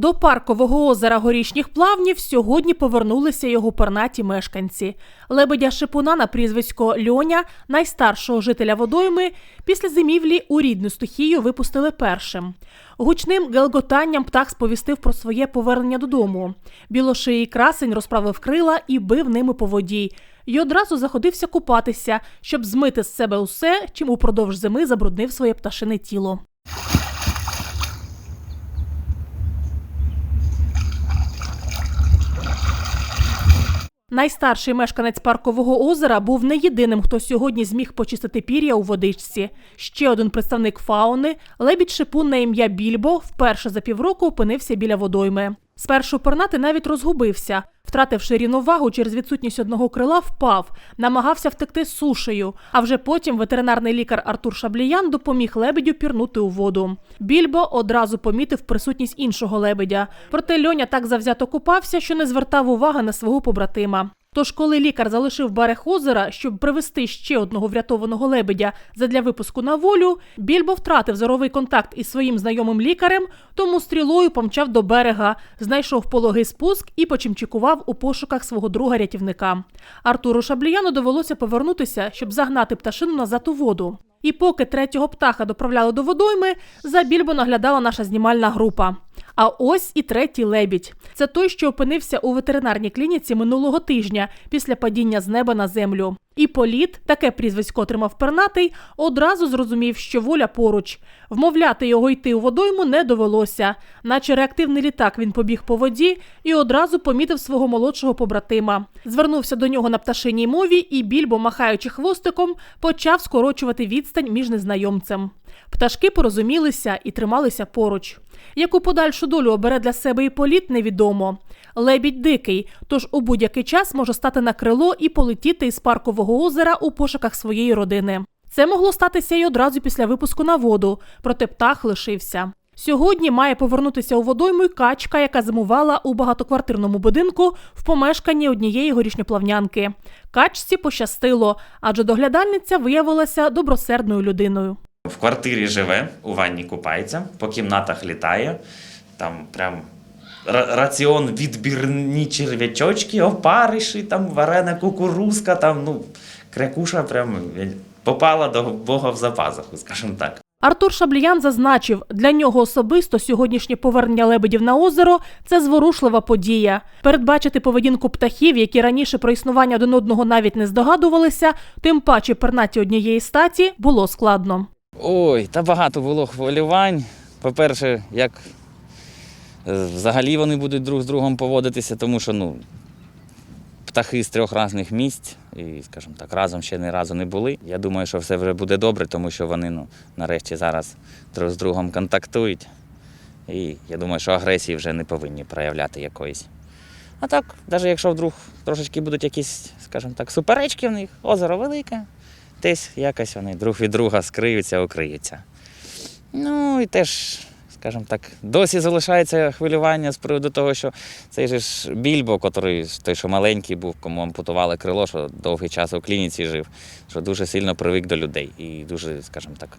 До паркового озера горішніх плавнів сьогодні повернулися його пернаті мешканці. Лебедя Шипуна на прізвисько Льоня, найстаршого жителя водойми, після зимівлі у рідну стихію випустили першим. Гучним гелготанням птах сповістив про своє повернення додому. Білошиїй красень розправив крила і бив ними по воді. І одразу заходився купатися, щоб змити з себе усе, чим упродовж зими забруднив своє пташине тіло. Найстарший мешканець паркового озера був не єдиним, хто сьогодні зміг почистити пір'я у водичці. Ще один представник фауни, лебідь шипун на ім'я Більбо, вперше за півроку опинився біля водойми. Спершу пернати навіть розгубився, втративши рівновагу через відсутність одного крила, впав, намагався втекти сушею. А вже потім ветеринарний лікар Артур Шабліян допоміг лебедю пірнути у воду. Більбо одразу помітив присутність іншого лебедя. Проте льоня так завзято купався, що не звертав уваги на свого побратима. Тож, коли лікар залишив берег озера, щоб привезти ще одного врятованого лебедя задля випуску на волю, Більбо втратив зоровий контакт із своїм знайомим лікарем, тому стрілою помчав до берега, знайшов пологий спуск і почимчикував у пошуках свого друга-рятівника. Артуру Шабліяну довелося повернутися, щоб загнати пташину назад у воду. І поки третього птаха доправляли до водойми, за Більбо наглядала наша знімальна група. А ось і третій лебідь. Це той, що опинився у ветеринарній клініці минулого тижня після падіння з неба на землю. І політ, таке прізвисько отримав пернатий, одразу зрозумів, що воля поруч. Вмовляти його йти у водойму не довелося. Наче реактивний літак він побіг по воді і одразу помітив свого молодшого побратима. Звернувся до нього на пташиній мові, і більбо, махаючи хвостиком, почав скорочувати відстань між незнайомцем. Пташки порозумілися і трималися поруч. Яку подальшу долю обере для себе і політ, невідомо. Лебідь дикий, тож у будь-який час може стати на крило і полетіти із паркового озера у пошуках своєї родини. Це могло статися й одразу після випуску на воду, проте птах лишився. Сьогодні має повернутися у водойму й качка, яка зимувала у багатоквартирному будинку в помешканні однієї горішньоплавнянки. Качці пощастило, адже доглядальниця виявилася добросердною людиною. В квартирі живе, у ванні купається, по кімнатах літає. Там прям раціон відбірні черв'ячочки, опариші, там варена кукурузка, там, ну, крякуша прям е, попала до Бога в запазуху, скажімо так. Артур Шабліян зазначив, для нього особисто сьогоднішнє повернення лебедів на озеро це зворушлива подія. Передбачити поведінку птахів, які раніше про існування один одного навіть не здогадувалися, тим паче пернаті однієї статі, було складно. Ой, та багато було хвилювань. По-перше, як взагалі вони будуть друг з другом поводитися, тому що ну, птахи з трьох різних місць і, скажімо так, разом ще ні разу не були. Я думаю, що все вже буде добре, тому що вони ну, нарешті зараз друг з другом контактують. І я думаю, що агресії вже не повинні проявляти якоїсь. А так, навіть якщо вдруг трошечки будуть якісь, скажімо так, суперечки в них, озеро велике, десь якось вони друг від друга скриються, укриються. Ну і теж, скажімо так, досі залишається хвилювання з приводу того, що цей же ж більбо, котрий той, що маленький був, кому ампутували крило, що довгий час у клініці жив, що дуже сильно привик до людей і дуже, скажімо так,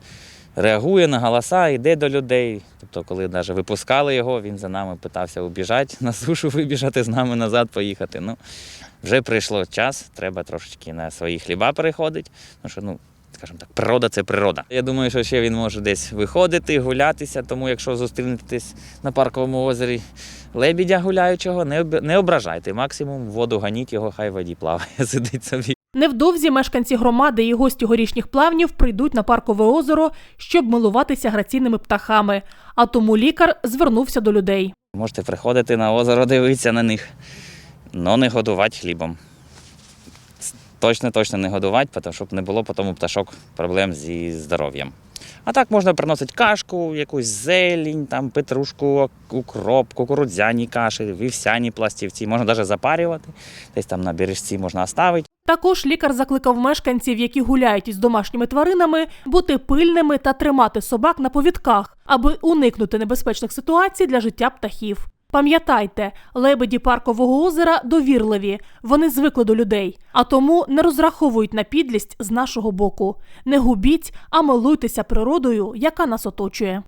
реагує на голоса, йде до людей. Тобто, коли навіть випускали його, він за нами питався убіжати на сушу, вибіжати з нами назад, поїхати. Ну, вже прийшло час, треба трошечки на свої хліба переходити. Ну, що, ну, скажімо так, природа це природа. Я думаю, що ще він може десь виходити, гулятися, тому якщо зустрінетесь на парковому озері лебідя гуляючого, не, об- не ображайте. Максимум воду ганіть його, хай в воді плаває, сидить собі. Невдовзі мешканці громади і гості горішніх плавнів прийдуть на паркове озеро, щоб милуватися граційними птахами. А тому лікар звернувся до людей. Можете приходити на озеро, дивитися на них, але не годувати хлібом. Точно, точно не годувати, щоб не було потім у пташок проблем зі здоров'ям. А так можна приносити кашку, якусь зелень, там, петрушку, укроп, кукурудзяні каші, вівсяні пластівці. Можна навіть запарювати, десь там на бережці можна оставити. Також лікар закликав мешканців, які гуляють із домашніми тваринами, бути пильними та тримати собак на повідках, аби уникнути небезпечних ситуацій для життя птахів. Пам'ятайте, лебеді паркового озера довірливі, вони звикли до людей, а тому не розраховують на підлість з нашого боку. Не губіть, а милуйтеся природою, яка нас оточує.